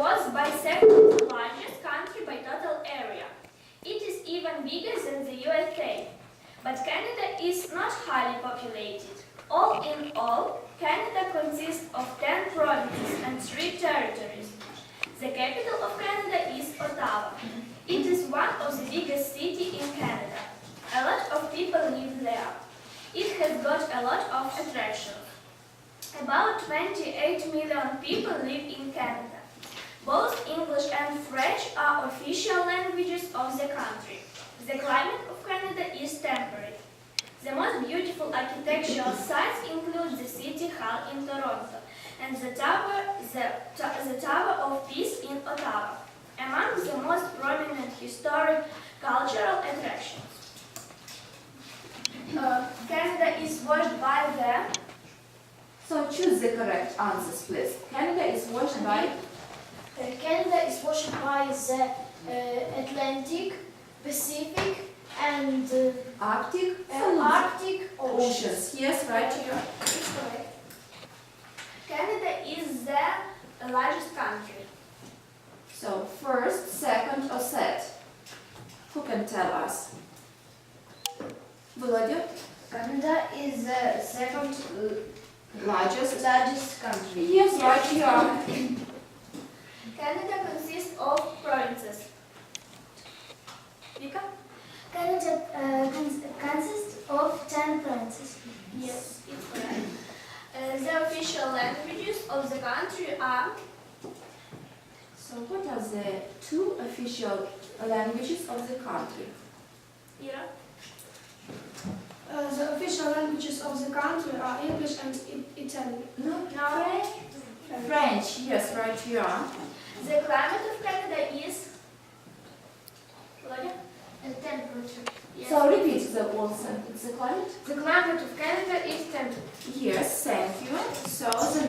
was by second largest country by total area. It is even bigger than the USA. But Canada is not highly populated. All in all, Canada consists of 10 provinces and 3 territories. The capital of Canada is Ottawa. It is one of the biggest cities in Canada. A lot of people live there. It has got a lot of attractions. About 28 million people live in Canada. English and French are official languages of the country. The climate of Canada is temperate. The most beautiful architectural sites include the City Hall in Toronto and the Tower, the, the Tower of Peace in Ottawa, among the most prominent historic cultural attractions. Uh, Canada is watched by the So choose the correct answers, please. Canada is watched by Canada is washed by the uh, Atlantic, Pacific, and uh, Arctic uh, Arctic oceans. oceans. Yes, right here. It's correct. Canada is the largest country. So first, second, or third? Who can tell us? Volodya? Canada is the second Largest. largest country. Yes, right here. Canada consists of provinces. Vika? Canada uh, cons- consists of 10 provinces. Yes, it's correct. Uh, the official languages of the country are So what are the two official languages of the country? Ira, Uh, the official languages of the country are English and I- Italian. No, No. French. French, yes, right here. the climate of Canada is Volodya? Uh, temperature. Yes. So repeat the whole sentence. The climate? The climate of Canada is temperate. Yes, thank you. So the